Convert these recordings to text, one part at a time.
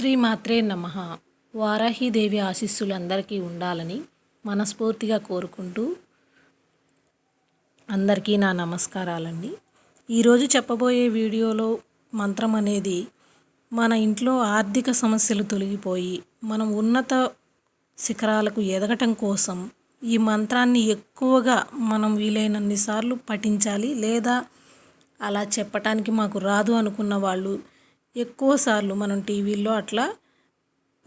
శ్రీమాత్రే నమ. వారాహీదేవి ఆశీస్సులు అందరికీ ఉండాలని మనస్ఫూర్తిగా కోరుకుంటూ అందరికీ నా నమస్కారాలండి. ఈరోజు చెప్పబోయే వీడియోలో మంత్రం అనేది మన ఇంట్లో ఆర్థిక సమస్యలు తొలగిపోయి మనం ఉన్నత శిఖరాలకు ఎదగటం కోసం ఈ మంత్రాన్ని ఎక్కువగా మనం వీలైనన్ని సార్లు పఠించాలి లేదా అలా చెప్పటానికి మాకు రాదు అనుకున్న వాళ్ళు ఎక్కువసార్లు మనం టీవీల్లో అట్లా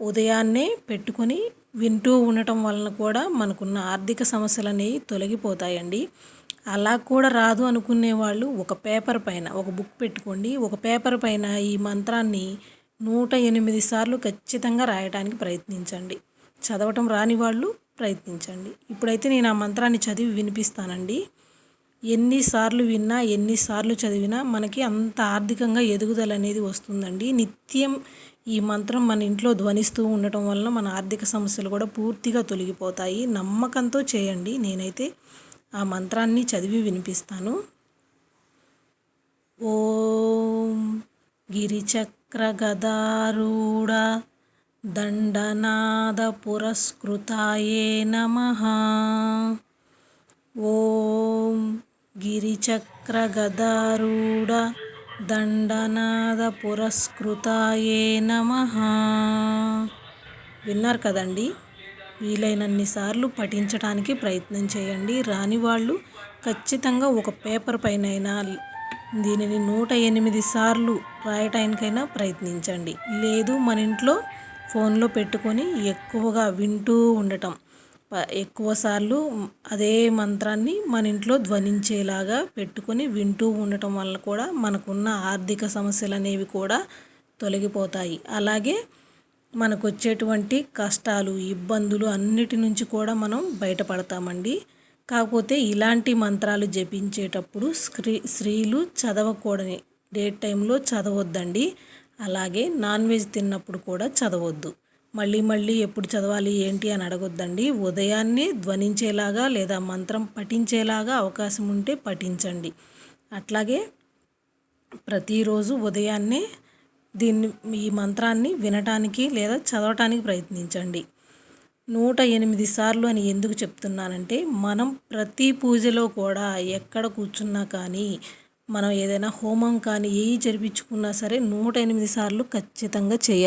ఉదయాన్నే పెట్టుకొని వింటూ ఉండటం వలన కూడా మనకున్న ఆర్థిక సమస్యలు అనేవి తొలగిపోతాయండి. అలా కూడా రాదు అనుకునే వాళ్ళు ఒక పేపర్ పైన ఒక బుక్ పెట్టుకోండి. ఒక పేపర్ పైన ఈ మంత్రాన్ని నూట ఎనిమిది సార్లు ఖచ్చితంగా రాయడానికి ప్రయత్నించండి. చదవటం రాని వాళ్ళు ప్రయత్నించండి. ఇప్పుడైతే నేను ఆ మంత్రాన్ని చదివి వినిపిస్తానండి. ఎన్నిసార్లు విన్నా ఎన్నిసార్లు చదివినా మనకి అంత ఆర్థికంగా ఎదుగుదల అనేది వస్తుందండి. నిత్యం ఈ మంత్రం మన ఇంట్లో ధ్వనిస్తూ ఉండటం వలన మన ఆర్థిక సమస్యలు కూడా పూర్తిగా తొలగిపోతాయి. నమ్మకంతో చేయండి. నేనైతే ఆ మంత్రాన్ని చదివి వినిపిస్తాను. ఓం గిరిచక్ర గదారూఢ దండనాద పురస్కృతాయే నమ. ఓ గిరిచక్రగదారూఢ దండనాద పురస్కృతాయే నమ విన్నారు కదండి? వీలైనన్ని సార్లు పఠించడానికి ప్రయత్నం చేయండి. రాని వాళ్ళు ఖచ్చితంగా ఒక పేపర్ పైన దీనిని నూట ఎనిమిది సార్లు రాయటానికైనా ప్రయత్నించండి. లేదు మన ఇంట్లో ఫోన్లో పెట్టుకొని ఎక్కువగా వింటూ ఉండటం. ఎక్కువసార్లు అదే మంత్రాన్ని మన ఇంట్లో ధ్వనించేలాగా పెట్టుకొని వింటూ ఉండటం వల్ల కూడా మనకున్న ఆర్థిక సమస్యలు అనేవి కూడా తొలగిపోతాయి. అలాగే మనకు వచ్చేటువంటి కష్టాలు ఇబ్బందులు అన్నిటి నుంచి కూడా మనం బయటపడతామండి. కాకపోతే ఇలాంటి మంత్రాలు జపించేటప్పుడు స్త్రీ స్త్రీలు చదవకూడని డే టైంలో చదవద్దండి. అలాగే నాన్ వెజ్ తిన్నప్పుడు కూడా చదవద్దు. మళ్ళీ మళ్ళీ ఎప్పుడు చదవాలి ఏంటి అని అడగొద్దండి. ఉదయాన్నే ధ్వనించేలాగా లేదా మంత్రం పఠించేలాగా అవకాశం ఉంటే పఠించండి. అట్లాగే ప్రతిరోజు ఉదయాన్నే దీన్ని ఈ మంత్రాన్ని వినటానికి లేదా చదవటానికి ప్రయత్నించండి. నూట ఎనిమిది సార్లు అని ఎందుకు చెప్తున్నానంటే మనం ప్రతి పూజలో కూడా ఎక్కడ కూర్చున్నా కానీ మనం ఏదైనా హోమం కానీ ఏ జరిపించుకున్నా సరే నూట ఎనిమిది సార్లు ఖచ్చితంగా చేయాలి.